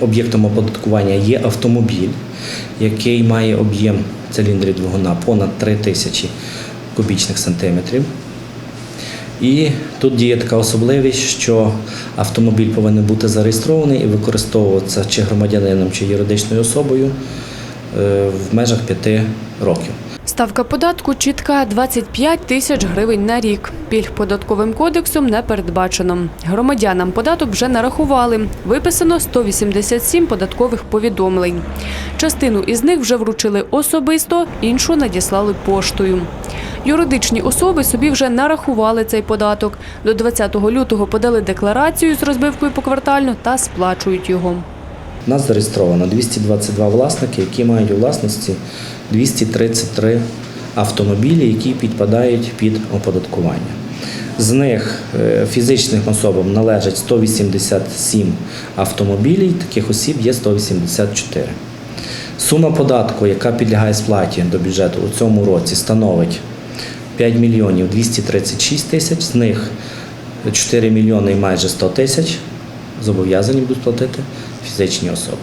об'єктом оподаткування є автомобіль, який має об'єм циліндрів двигуна понад 3 тисячі кубічних сантиметрів. І тут діє така особливість, що автомобіль повинен бути зареєстрований і використовуватися чи громадянином, чи юридичною особою е, в межах 5 років. Ставка податку чітка 25 тисяч гривень на рік. Пільг податковим кодексом не передбачено. Громадянам податок вже нарахували. Виписано 187 податкових повідомлень. Частину із них вже вручили особисто, іншу надіслали поштою. Юридичні особи собі вже нарахували цей податок. До 20 лютого подали декларацію з розбивкою поквартально та сплачують його. У нас зареєстровано 222 власники, які мають у власності 233 автомобілі, які підпадають під оподаткування. З них е, фізичним особам належать 187 автомобілів, таких осіб є 184. Сума податку, яка підлягає сплаті до бюджету у цьому році, становить 5 мільйонів 236 тисяч, з них 4 мільйони і майже 100 тисяч зобов'язані будуть платити фізичні особи.